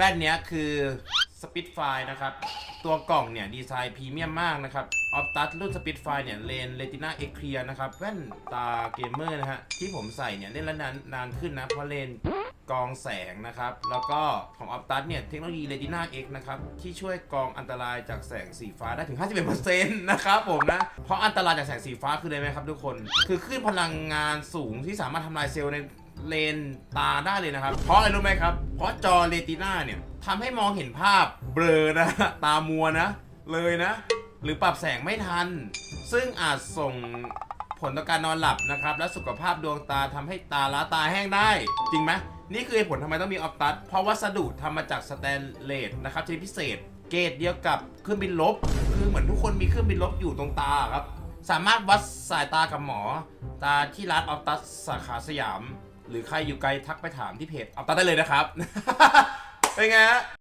ว่นเนี้ยคือสปิ t ไฟนะครับ ตัวกล่องเนี่ย ดีไซน์พรีเมียมมากนะครับออฟตัสรุ่นสปิ t ไฟเนี่ยเลนเลติน่าเอ็กเคลียนะครับ แว่นตาเกมเมอร์นะฮะ ที่ผมใส่เนี่ยเล่นแล้วนานนานขึ้นนะ เพราะเลน กรองแสงนะครับ แล้วก็ของออ t ตัสเนี่ยเทคโนโลยีเ e ติน่าเอ็กนะครับ ที่ช่วยกรองอันตรายจากแสงสีฟ้าได้ถึง 51%นะครับผมนะ เพราะอันตรายจากแสงสีฟ้าคืออะไรไหมครับทุกคน คือคลื่นพลังงานสูงที่สามารถทำลายเซลล์ในเลนตาได้เลยนะครับ เพราะอะไรรู้ไหมครับ เพราะจอเรติน่าเนี่ยทำให้มองเห็นภาพเบลอนะ ตามัวนะ เลยนะ หรือปรับแสงไม่ทัน ซึ่งอาจส่งผลต่อการนอนหลับนะครับ และสุขภาพดวงตาทำให้ตาล้าตาแห้งได้ จริงไหม นี่คือเหตุผลทำไมต้องมีออฟตัสเพราะวัสดุทำมาจากสแตนเลสนะครับชนิดพิเศษ เกรดเดียวกับเครื่องบินลบ คือเหมือนทุกคนมีเครื่องบินลบอยู่ตรงตาครับ สามารถวัดสายตากับหมอ ตาที่ร้านออฟตัสสาขาสยาม หรือใครอยู่ไกลทักไปถามที่เพจออฟตัสได้เลยนะครับ เป็นไงฮะ